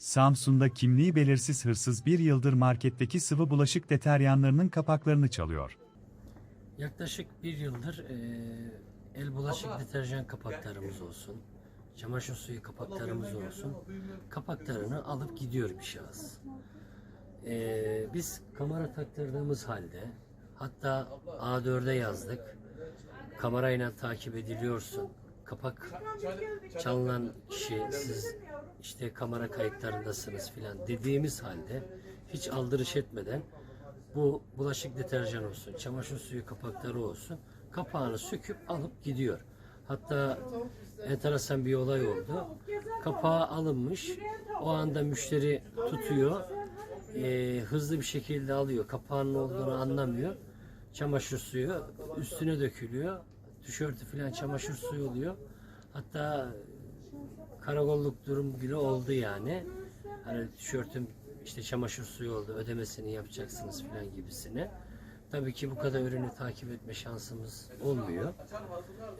Samsun'da kimliği belirsiz hırsız bir yıldır marketteki sıvı bulaşık deteryanlarının kapaklarını çalıyor. Yaklaşık bir yıldır eee, el bulaşık deterjan kapaklarımız olsun, çamaşır suyu kapaklarımız olsun, kapaklarını alıp gidiyor bir şahıs. Eee, biz kamera taktırdığımız halde, hatta A4'e yazdık, kamerayla takip ediliyorsun, kapak çalınan kişi siz işte kamera kayıtlarındasınız filan dediğimiz halde hiç aldırış etmeden bu bulaşık deterjan olsun, çamaşır suyu kapakları olsun kapağını söküp alıp gidiyor. Hatta enteresan bir olay oldu. Kapağı alınmış. O anda müşteri tutuyor. Ee, hızlı bir şekilde alıyor. Kapağının olduğunu anlamıyor. Çamaşır suyu üstüne dökülüyor. Tişörtü falan çamaşır suyu oluyor. Hatta karakolluk durum bile oldu yani. Hani tişörtüm işte çamaşır suyu oldu ödemesini yapacaksınız falan gibisine. Tabii ki bu kadar ürünü takip etme şansımız olmuyor.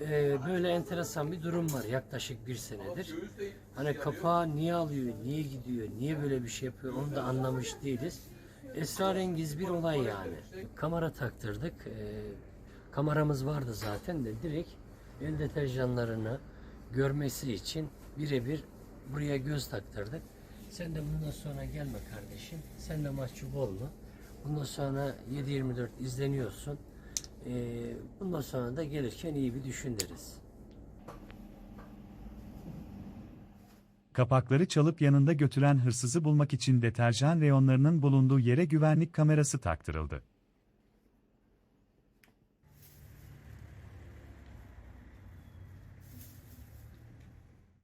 Ee, böyle enteresan bir durum var yaklaşık bir senedir. Hani kapağı niye alıyor, niye gidiyor, niye böyle bir şey yapıyor onu da anlamış değiliz. Esrarengiz bir olay yani. Kamera taktırdık. Ee, kameramız vardı zaten de direkt el deterjanlarını görmesi için birebir buraya göz taktırdık. Sen de bundan sonra gelme kardeşim. Sen de mahcup olma. Bundan sonra 7-24 izleniyorsun. Ee, bundan sonra da gelirken iyi bir düşün deriz. Kapakları çalıp yanında götüren hırsızı bulmak için deterjan reyonlarının bulunduğu yere güvenlik kamerası taktırıldı.